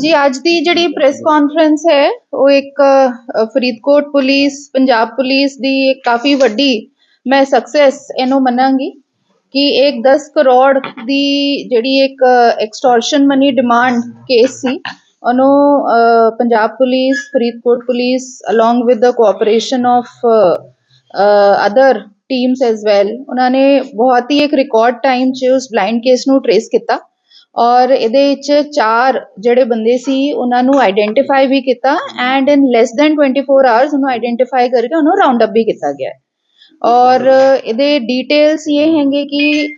ਜੀ, ਅੱਜ ਦੀ ਜਿਹੜੀ ਪ੍ਰੈਸ ਕਾਨਫਰੰਸ ਹੈ, ਉਹ ਇੱਕ ਫਰੀਦਕੋਟ ਪੁਲਿਸ, ਪੰਜਾਬ ਪੁਲਿਸ ਦੀ ਇੱਕ ਕਾਫੀ ਵੱਡੀ ਮੈਂ ਸਕਸੈਸ ਇਹਨੂੰ ਮੰਨਾਂਗੀ ਕਿ ਇੱਕ 10 ਕਰੋੜ ਦੀ ਜਿਹੜੀ ਇੱਕ ਐਕਸਟੋਰਸ਼ਨ ਮਨੀ ਡਿਮਾਂਡ ਕੇਸ ਸੀ, ਉਹਨੂੰ Punjab police, Faridkot police along with the cooperation of other teams as well ਉਹਨਾਂ ਨੇ ਬਹੁਤ ਹੀ ਇੱਕ ਰਿਕਾਰਡ ਟਾਈਮ 'ਚ ਉਸ ਬਲਾਈਂਡ ਕੇਸ ਨੂੰ ਟਰੇਸ ਕੀਤਾ। ਔਰ ਇਹਦੇ ਵਿੱਚ ਚਾਰ ਜਿਹੜੇ ਬੰਦੇ ਸੀ, ਉਹਨਾਂ ਨੂੰ ਆਈਡੈਂਟੀਫਾਈ ਵੀ ਕੀਤਾ and in less than 24 hours ਉਹਨੂੰ ਆਈਡੈਂਟੀਫਾਈ ਕਰਕੇ ਉਹਨੂੰ ਰਾਉਂਡ ਅਪ ਵੀ ਕੀਤਾ ਗਿਆ। ਔਰ ਇਹਦੇ ਡੀਟੇਲਸ ਇਹ ਹੈਗੇ ਕਿ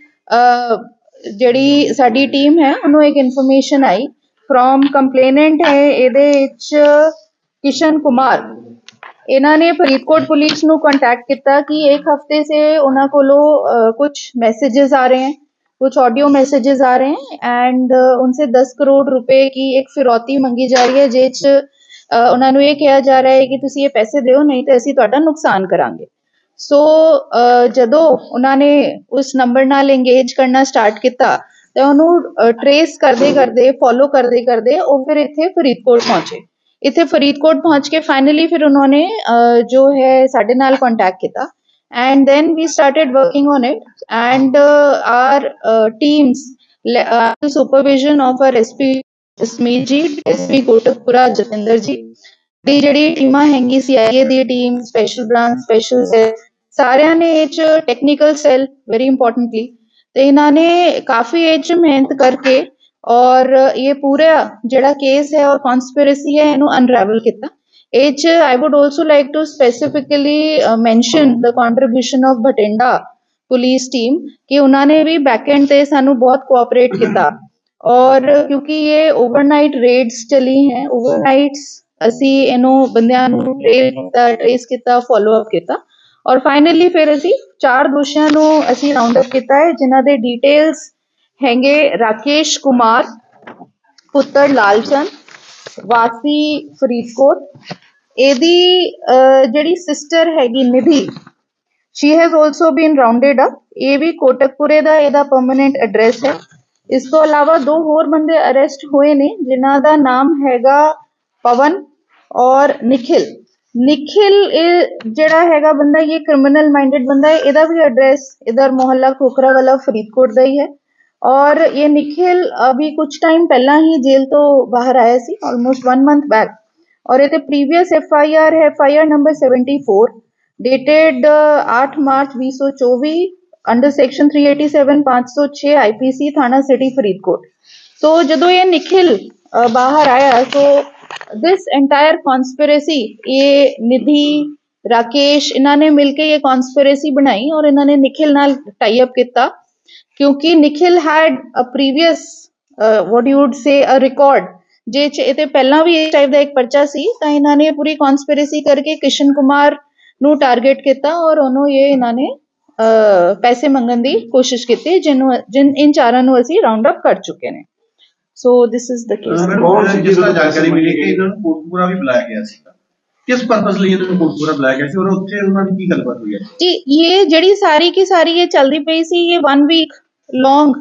ਜਿਹੜੀ ਸਾਡੀ ਟੀਮ ਹੈ, ਉਹਨੂੰ ਇੱਕ ਇਨਫੋਰਮੇਸ਼ਨ ਆਈ ਫਰੋਮ ਕੰਪਲੇਨੈਂਟ ਹੈ ਇਹਦੇ ਵਿੱਚ ਕਿਸ਼ਨ ਕੁਮਾਰ। ਇਹਨਾਂ ਨੇ ਫਰੀਦਕੋਟ ਪੁਲਿਸ ਨੂੰ ਕੰਟੈਕਟ ਕੀਤਾ ਕਿ ਇੱਕ ਹਫ਼ਤੇ ਸੇ ਉਹਨਾਂ ਕੋਲੋਂ ਕੁਝ ਮੈਸੇजेस ਆ ਰਹੇ ਹਨ कुछ ऑडियो मैसेजेस आ रहे हैं एंड उनसे 10 करोड़ रुपए की एक ਫਿਰੌਤੀ ਮੰਗੀ ਜਾ ਰਹੀ ਹੈ ਜਿਹ 'ਚ ਅਹ, ਉਹਨਾਂ ਨੂੰ ਇਹ ਕਿਹਾ ਜਾ ਰਿਹਾ ਹੈ ਕਿ ਤੁਸੀਂ ਇਹ ਪੈਸੇ ਦਿਓ ਨਹੀਂ ਤਾਂ ਅਸੀਂ ਤੁਹਾਡਾ ਨੁਕਸਾਨ ਕਰਾਂਗੇ ਸੋ ਅਹ, ਜਦੋਂ ਉਹਨਾਂ ਨੇ ਉਸ ਨੰਬਰ ਨਾਲ ਇੰਗੇਜ ਕਰਨਾ ਸਟਾਰਟ ਕੀਤਾ ਤੇ ਉਹਨੂੰ ਟਰੇਸ ਕਰਦੇ ਕਰਦੇ ਫੋਲੋ ਕਰਦੇ ਕਰਦੇ ਉਹ ਫਿਰ ਇੱਥੇ ਫਰੀਦਕੋਟ ਪਹੁੰਚੇ ਇੱਥੇ ਫਰੀਦਕੋਟ ਪਹੁੰਚ ਕੇ ਫਾਈਨਲੀ ਫਿਰ ਉਹਨਾਂ ਨੇ ਅਹ, ਜੋ ਹੈ ਸਾਡੇ ਨਾਲ ਕੰਟੈਕਟ ਕੀਤਾ and then we started working on it. And uh, our uh, teams uh, supervision of our SP Smith ji SP Kotkapura Jatinder ਜੀ ਦੀ ਜਿਹੜੀ ਟੀਮਾਂ ਹੈਗੀ CIA ਦੀ team special branch special cell ਸਾਰਿਆਂ ਨੇ ਇਹ ਚ ਟੈਕਨੀਕਲ ਸੈੱਲ ਵੈਰੀ ਇੰਪੋਰਟੈਂਟਲੀ ਤੇ ਇਹਨਾਂ ਨੇ ਕਾਫੀ ਇਹ ਚ ਮਿਹਨਤ ਕਰਕੇ ਔਰ ਇਹ ਪੂਰਾ ਜਿਹੜਾ ਕੇਸ ਹੈ ਔਰ ਕਨਸਪੀਰੇਸੀ ਹੈ ਇਹਨੂੰ ਅਨਰੈਵਲ ਕੀਤਾ। ਇਹ I would also like to specifically uh, mention the contribution of Bathinda police team ਕਿ ਉਹਨਾਂ ਨੇ ਵੀ ਬੈਕਐਂਡ ਤੇ ਸਾਨੂੰ ਬਹੁਤ ਕੋਆਪਰੇਟ ਔਰ ਕਿਉਂਕਿ ਇਹ ਓਵਰਨਾਈਟ ਰੇਡਸ ਚਲੀ ਹੈ ਓਵਰਨਾਈਟਸ ਅਸੀਂ ਇਹਨੂੰ ਬੰਦਿਆਂ ਨੂੰ ਟ੍ਰੇਲ ਕੀਤਾ ਟ੍ਰੇਸ ਕੀਤਾ ਫੋਲੋ ਅਪ ਕੀਤਾ ਔਰ ਫਾਈਨਲੀ ਫਿਰ ਅਸੀਂ ਚਾਰ ਦੋਸ਼ੀਆਂ ਨੂੰ ਅਸੀਂ ਰਾਉਂਡ ਅਪ ਕੀਤਾ ਹੈ ਜਿਨ੍ਹਾਂ ਦੇ ਡਿਟੇਲਸ ਹੈਗੇ ਰਾਕੇਸ਼ ਕੁਮਾਰ ਪੁੱਤਰ ਲਾਲਚੰਦ ਵਾਸੀ ਫਰੀਦਕੋਟ ਇਹਦੀ ਜਿਹੜੀ ਸਿਸਟਰ ਹੈਗੀ Nidhi she has also been rounded up ਇਹ ਵੀ ਕੋਟਕਪੁਰੇ ਦਾ ਇਹਦਾ ਪਰਮਨੈਂਟ ਐਡਰੈਸ ਹੈ। ਇਸ ਤੋਂ ਇਲਾਵਾ ਦੋ ਹੋਰ ਬੰਦੇ ਅਰੈਸਟ ਹੋਏ ਨੇ, ਜਿਨ੍ਹਾਂ ਦਾ ਨਾਮ ਹੈਗਾ ਪਵਨ ਔਰ ਨikhil. ਨikhil ਇਹ ਜਿਹੜਾ ਹੈਗਾ ਬੰਦਾ, ਇਹ ਕ੍ਰਿਮੀਨਲ ਮਾਈਂਡਡ ਬੰਦਾ ਹੈ। ਇਹਦਾ ਵੀ ਐਡਰੈਸ ਇਧਰ ਮੁਹੱਲਾ ਖੋਖਰਾ ਵਾਲਾ ਫਰੀਦਕੋਟ ਦਾ ਹੀ ਹੈ। ਔਰ ਇਹ ਨikhil ਅਭੀ ਕੁਝ ਟਾਈਮ ਪਹਿਲਾਂ ਹੀ ਜੇਲ੍ਹ ਤੋਂ ਬਾਹਰ ਆਇਆ ਸੀ ਆਲਮੋਸਟ 1 ਮੰਥ ਬੈਕ और ये प्रीवियस एफ आई आर है F I R number 74 dated 8 March 2024 under section 387 506 IPC थाना सिटी फरीदकोट तो ਜਦੋਂ ਇਹ ਨਿਖਿਲ ਅ, ਬਾਹਰ ਆਇਆ ਸੋ ਦਿਸ ਐਂਟਾਇਰ ਕਨਸਪੀਰੇਸੀ ਇਹ ਨਿਧੀ ਰਾਕੇਸ਼ ਇਹਨਾਂ ਨੇ ਮਿਲ ਕੇ ਇਹ ਕਨਸਪੀਰੇਸੀ ਬਣਾਈ ਔਰ ਇਹਨਾਂ ਨੇ ਨਿਖਿਲ ਨਾਲ ਟਾਈ ਅਪ ਕੀਤਾ ਕਿਉਂਕਿ Nikhil had uh previous what you would say uh record ਜੇ ਚ ਇਹ ਤੇ ਪਹਿਲਾਂ ਵੀ ਇਸ ਟਾਈਪ ਦਾ ਇੱਕ ਪਰਚਾ ਸੀ ਤਾਂ ਇਹਨਾਂ ਨੇ ਪੂਰੀ ਕਨਸਪੀਰੇਸੀ ਕਰਕੇ ਕਿਸ਼ਨ ਕੁਮਾਰ ਨੂੰ ਟਾਰਗੇਟ ਕੀਤਾ ਔਰ ਉਹਨੂੰ ਇਹ ਇਹਨਾਂ ਨੇ ਪੈਸੇ ਮੰਗਣ ਦੀ ਕੋਸ਼ਿਸ਼ ਕੀਤੀ ਜਿਹਨੂੰ ਜਿਨ ਇਨ ਚਾਰਾਂ ਨੂੰ ਅਸੀਂ ਰਾਉਂਡ ਅਪ ਕਰ ਚੁੱਕੇ ਨੇ। ਸੋ ਦਿਸ ਇਜ਼ ਦ ਕੇਸ ਕੌਣ ਸੀ ਜਿਸ ਤਰ੍ਹਾਂ ਜਾਣਕਾਰੀ ਮਿਲੀ ਕਿ ਇਹਨਾਂ ਨੂੰ ਕੋਟਪੂਰਾ ਵੀ ਬੁਲਾਇਆ ਗਿਆ ਸੀਗਾ। ਕਿਸ ਪਰਪਸ ਲਈ ਇਹਨਾਂ ਨੂੰ ਕੋਟਪੂਰਾ ਬੁਲਾਇਆ ਗਿਆ ਸੀ ਔਰ ਉੱਥੇ ਉਹਨਾਂ ਦੀ ਕੀ ਗੱਲਬਾਤ ਹੋਈ ਹੈ? ਜੀ ਇਹ ਜਿਹੜੀ ਸਾਰੀ ਕੀ ਸਾਰੀ ਇਹ ਚੱਲਦੀ ਪਈ ਸੀ ਇਹ 1 ਵੀਕ ਲੌਂਗ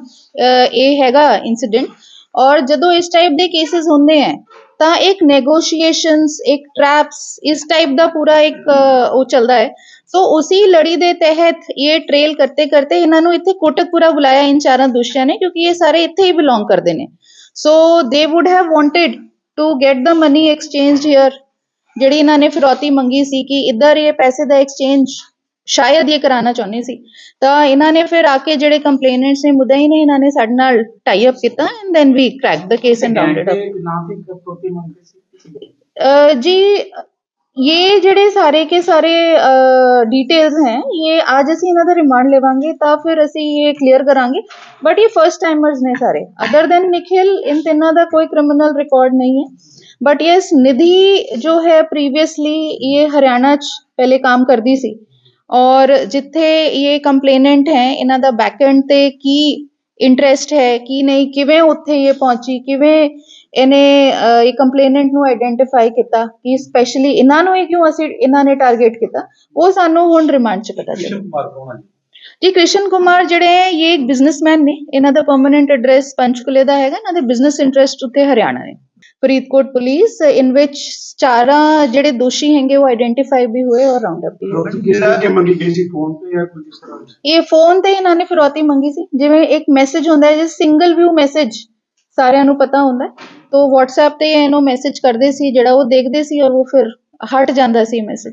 ਇਹ ਹੈਗਾ ਇਨਸੀਡੈਂਟ ਔਰ ਜਦੋਂ ਇਸ ਟਾਈਪ ਦੇ ਕੇਸਿਸ ਹੁੰਦੇ ਹੈ, ਤਾਂ ਇੱਕ ਨੈਗੋਸ਼ੀਏਸ਼ਨਸ ਇੱਕ ਟ੍ਰੈਪਸ ਇਸ टाइप ਦਾ ਪੂਰਾ ਇੱਕ ਉਹ ਚੱਲਦਾ ਹੈ। ਸੋ ਉसी ਲੜੀ ਦੇ ਤਹਿਤ ਇਹ ਟ੍ਰੇਲ ਕਰਤੇ ਕਰਤੇ ਇਹਨਾਂ ਨੂੰ ਇੱਥੇ ਕੋਟਕਪੁਰਾ ਬੁਲਾਇਆ ਇਨ ਚਾਰਾਂ ਦੁਸ਼ਟਿਆਂ ਨੇ, ਕਿਉਂਕਿ ਇਹ ਸਾਰੇ ਇੱਥੇ ਹੀ ਬਿਲੋਂਗ ਕਰਦੇ ਨੇ। So they would have wanted to get the money exchanged here ਜਿਹੜੀ ਇਹਨਾਂ ਨੇ ਫਿਰੋਤੀ ਮੰਗੀ ਸੀ ਕਿ ਇੱਧਰ ਇਹ ਪੈਸੇ ਦਾ ਐਕਸਚੇਂਜ शायद ये कराना चाहते थे तो इन्होंने फिर आके जो कंप्लेनेंट्स ने मुद्दा ही नहीं इन्होंने साढ़े ना टाई अप किया and then we crack the case and rounded up जी ये जड़े सारे के सारे डिटेल्स हैं ये आज असि इन्हों का रिमांड लेवे तो फिर असि ये क्लीयर करा बट ये फ़र्स्ट टाइमर्स ने सारे। अदर दैन निखिल इन तिना का कोई क्रिमिनल रिकॉर्ड नहीं है। बट यस निधि जो है प्रीवियसली ये हरियाणा च पहले काम करती थी ਔਰ ਜਿੱਥੇ ਇਹ ਕੰਪਲੇਨੈਂਟ ਹੈ ਇਹਨਾਂ ਦਾ ਬੈਕਐਂਡ ਤੇ ਕੀ ਇੰਟਰਸਟ ਹੈ ਕੀ ਨਹੀਂ ਕਿਵੇਂ ਉੱਥੇ ਇਹ ਪਹੁੰਚੀ ਕਿਵੇਂ ਇਹਨੇ ਇਹ ਕੰਪਲੇਨੈਂਟ ਨੂੰ ਆਇਡੈਂਟੀਫਾਈ ਕੀਤਾ ਕਿ ਸਪੈਸ਼ਲੀ ਇਹਨਾਂ ਨੂੰ ਹੀ ਕਿਉਂ ਅਸੀਂ ਇਹਨਾਂ ਨੇ ਟਾਰਗੇਟ ਕੀਤਾ ਉਹ ਸਾਨੂੰ ਹੁਣ ਰਿਮਾਂਡ ਚ ਪਤਾ ਚੱਲਿਆ। ਜੀ ਕ੍ਰਿਸ਼ਨ ਕੁਮਾਰ ਜਿਹੜੇ ਹੈ ਇਹ ਇੱਕ ਬਿਜ਼ਨਸਮੈਨ ਨੇ ਇਹਨਾਂ ਦਾ ਪਰਮਨੈਂਟ ਐਡਰੈਸ ਪੰਚਕੁਲੇ ਦਾ ਹੈਗਾ ਇਹਨਾਂ ਦੇ ਬਿਜ਼ਨਸ ਇੰਟਰਸਟ ਉੱਤੇ ਹਰਿਆਣਾ ਨੇ। ਫਰੀਦਕੋਟ ਪੁਲਿਸ ਇਨ ਵਿਚ ਚਾਰਾਂ ਜਿਹੜੇ ਦੋਸ਼ੀ ਹੈਗੇ ਉਹ ਆਇਡੈਂਟੀਫਾਈ ਵੀ ਹੋਏ ਔਰ ਰਾਉਂਡ ਅਪ ਵੀ ਹੋਏ। ਕਿਸ ਤਰ੍ਹਾਂ ਕੇ ਮੰਗੀ ਗਈ ਸੀ? ਫੋਨ ਤੇ ਜਾਂ ਕੋਈ ਇਸ ਤਰ੍ਹਾਂ ਇਹ ਫੋਨ ਤੇ ਇਹਨਾਂ ਨੇ ਫਿਰੌਤੀ ਮੰਗੀ ਸੀ। ਜਿਵੇਂ ਇੱਕ ਮੈਸੇਜ ਹੁੰਦਾ ਹੈ ਜੇ ਸਿੰਗਲ ਵਿਊ ਮੈਸੇਜ ਸਾਰਿਆਂ ਨੂੰ ਪਤਾ ਹੁੰਦਾ ਹੈ ਤੋ WhatsApp ਤੇ ਇਹਨੂੰ ਮੈਸੇਜ ਕਰਦੇ ਸੀ ਜਿਹੜਾ ਉਹ ਦੇਖਦੇ ਸੀ ਔਰ ਉਹ ਫਿਰ ਹਟ ਜਾਂਦਾ ਸੀ ਮੈਸੇਜ